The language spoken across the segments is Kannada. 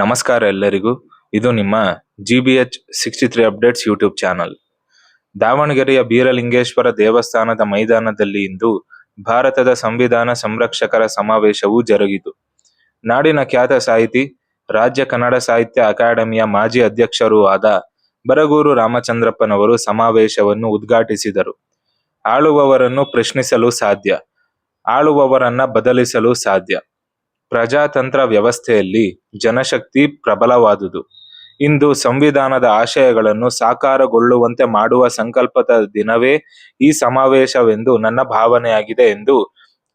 ನಮಸ್ಕಾರ ಎಲ್ಲರಿಗೂ. ಇದು ನಿಮ್ಮ G B H sixty three updates YouTube channel ದಾವಣಗೆರೆಯ ಬೀರಲಿಂಗೇಶ್ವರ ದೇವಸ್ಥಾನದ ಮೈದಾನದಲ್ಲಿ ಇಂದು ಭಾರತದ ಸಂವಿಧಾನ ಸಂರಕ್ಷಕರ ಸಮಾವೇಶವು ಜರುಗಿತು. ನಾಡಿನ ಖ್ಯಾತ ಸಾಹಿತಿ, ರಾಜ್ಯ ಕನ್ನಡ ಸಾಹಿತ್ಯ ಅಕಾಡೆಮಿಯ ಮಾಜಿ ಅಧ್ಯಕ್ಷರೂ ಆದ ಬರಗೂರು ರಾಮಚಂದ್ರಪ್ಪನವರು ಸಮಾವೇಶವನ್ನು ಉದ್ಘಾಟಿಸಿದರು. ಆಳುವವರನ್ನು ಪ್ರಶ್ನಿಸಲು ಸಾಧ್ಯ, ಆಳುವವರನ್ನ ಬದಲಿಸಲು ಸಾಧ್ಯ. ಪ್ರಜಾತಂತ್ರ ವ್ಯವಸ್ಥೆಯಲ್ಲಿ ಜನಶಕ್ತಿ ಪ್ರಬಲವಾದುದು. ಇಂದು ಸಂವಿಧಾನದ ಆಶಯಗಳನ್ನು ಸಾಕಾರಗೊಳ್ಳುವಂತೆ ಮಾಡುವ ಸಂಕಲ್ಪದ ದಿನವೇ ಈ ಸಮಾವೇಶವೆಂದು ನನ್ನ ಭಾವನೆಯಾಗಿದೆ ಎಂದು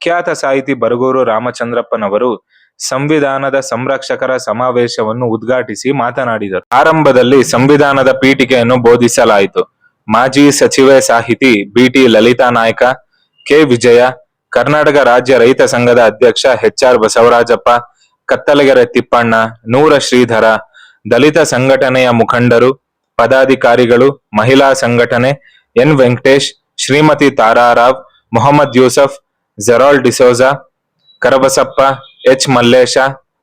ಖ್ಯಾತ ಸಾಹಿತಿ ಬರಗೂರು ರಾಮಚಂದ್ರಪ್ಪನವರು ಸಂವಿಧಾನದ ಸಂರಕ್ಷಕರ ಸಮಾವೇಶವನ್ನು ಉದ್ಘಾಟಿಸಿ ಮಾತನಾಡಿದರು. ಆರಂಭದಲ್ಲಿ ಸಂವಿಧಾನದ ಪೀಠಿಕೆಯನ್ನು ಬೋಧಿಸಲಾಯಿತು. ಮಾಜಿ ಸಚಿವೆ ಸಾಹಿತಿ B T Lalitha Naik, K Vijaya Karnataka ರಾಜ್ಯ ರೈತ ಸಂಘದ ಅಧ್ಯಕ್ಷ ಎಚ್ ಆರ್ ಬಸವರಾಜಪ್ಪ, ಕತ್ತಲಗೆರೆ ತಿಪ್ಪಣ್ಣ, ನೂರ ಶ್ರೀಧರ, ದಲಿತ ಸಂಘಟನೆಯ ಮುಖಂಡರು, ಪದಾಧಿಕಾರಿಗಳು, ಮಹಿಳಾ ಸಂಘಟನೆ, N Venkatesh, Shrimati Tara Rao Mohammed Yusuf, Gerald D'Souza, Karabasappa, H Mallesha,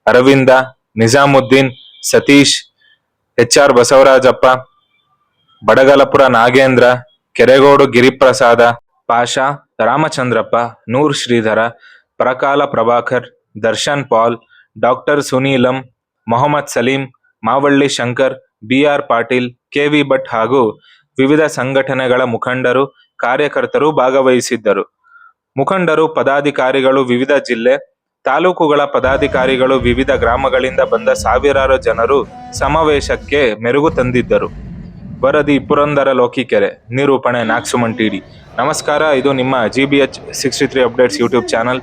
Aravinda, Nizamuddin, Satish, H R Basavarajappa, Badagalapura Nagendra, Keregodu Giriprasada Pasha, Ramachandrappa, Noor Sridhara, ಪ್ರಕಾಲ Prabhakar, Darshan Pal, doctor Sunilam, Mohammed Salim, Mavalli Shankar, B R Patil, K V Bhat ಹಾಗೂ ವಿವಿಧ ಸಂಘಟನೆಗಳ ಮುಖಂಡರು, ಕಾರ್ಯಕರ್ತರು ಭಾಗವಹಿಸಿದ್ದರು. ಮುಖಂಡರು, ಪದಾಧಿಕಾರಿಗಳು ವಿವಿಧ ಜಿಲ್ಲೆ, ತಾಲೂಕುಗಳ ಪದಾಧಿಕಾರಿಗಳು ವಿವಿಧ ಗ್ರಾಮಗಳಿಂದ ಬಂದ ಸಾವಿರಾರು ಜನರು ಸಮಾವೇಶಕ್ಕೆ ಮೆರುಗು ತಂದಿದ್ದರು. ವರದಿ ಪುರಂದರ ಲೋಕಿಕೆರೆ ನಿರೂಪಣೆ ನಾಕ್ಸುಮನ್ ಟಿಡಿ. ನಮಸ್ಕಾರ ಇದು ನಿಮ್ಮ G B H sixty three updates YouTube channel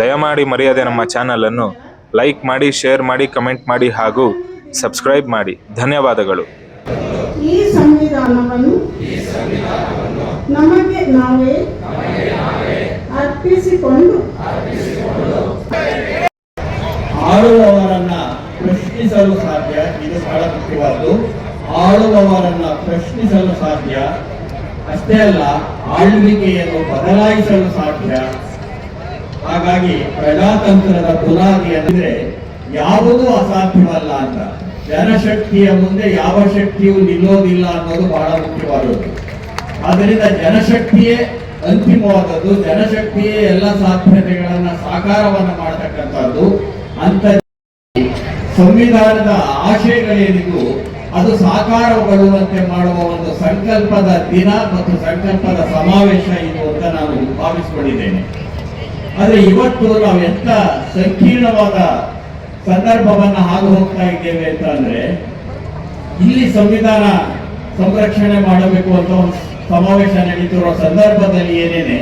ದಯಮಾಡಿ ಮರೆಯದೆ ನಮ್ಮ ಚಾನಲನ್ನು ಲೈಕ್ ಮಾಡಿ ಶೇರ್ ಮಾಡಿ ಕಮೆಂಟ್ ಮಾಡಿ ಹಾಗೂ ಸಬ್ಸ್ಕ್ರೈಬ್ ಮಾಡಿ. ಧನ್ಯವಾದಗಳು. ಈ ಸಂವಿಧಾನವನ್ನು ನಮಗೆ ನಾವೇ ಅರ್ಪಿಸಿಕೊಂಡು ಆಳುವವರನ್ನ ಪ್ರಶ್ನಿಸಲು ಸಾಧ್ಯ ಇದು ಬಹಳ ಮುಖ್ಯವಾದ್ದು. ಆಳುವವರನ್ನ ಪ್ರಶ್ನಿಸಲು ಸಾಧ್ಯ? ಅಷ್ಟೇ ಅಲ್ಲ, ಆಳ್ವಿಕೆಯನ್ನು ಬದಲಾಯಿಸಲು ಸಾಧ್ಯ? ಹಾಗಾಗಿ ಪ್ರಜಾತಂತ್ರದ ಬುನಾದಿ ಅಂದ್ರೆ ಯಾವುದೂ ಅಸಾಧ್ಯವಲ್ಲ ಅಂತ. ಜನಶಕ್ತಿಯ ಮುಂದೆ ಯಾವ ಶಕ್ತಿಯೂ ನಿಲ್ಲೋದಿಲ್ಲ ಅನ್ನೋದು ಬಹಳ ಮುಖ್ಯವಾದದ್ದು. ಆದ್ದರಿಂದ ಜನಶಕ್ತಿಯೇ ಅಂತಿಮವಾದದ್ದು. ಜನಶಕ್ತಿಯೇ ಎಲ್ಲ ಸಾಧ್ಯತೆಗಳನ್ನ ಸಾಕಾರವನ್ನು ಮಾಡತಕ್ಕಂಥದ್ದು. ಅಂತ ಸಂವಿಧಾನದ ಆಶಯಗಳೇನಿದ್ದು ಅದು ಸಾಕಾರಗೊಳ್ಳುವಂತೆ ಮಾಡುವ ಒಂದು ಸಂಕಲ್ಪದ ದಿನ ಮತ್ತು ಸಂಕಲ್ಪದ ಸಮಾವೇಶ ಇದು ಅಂತ ನಾನು ಭಾವಿಸಿಕೊಂಡಿದ್ದೇನೆ. ಆದರೆ ಇವತ್ತು ನಾವು ಎಂತ ಸಂಕೀರ್ಣವಾದ ಸಂದರ್ಭವನ್ನು ಹಾದು ಹೋಗ್ತಾ ಇದ್ದೇವೆ ಅಂತ ಅಂದ್ರೆ, ಇಲ್ಲಿ ಸಂವಿಧಾನ ಸಂರಕ್ಷಣೆ ಮಾಡಬೇಕು ಅಂತ ಒಂದು ಸಮಾವೇಶ ನಡೀತಿರುವ ಸಂದರ್ಭದಲ್ಲಿ ಏನೇನೆ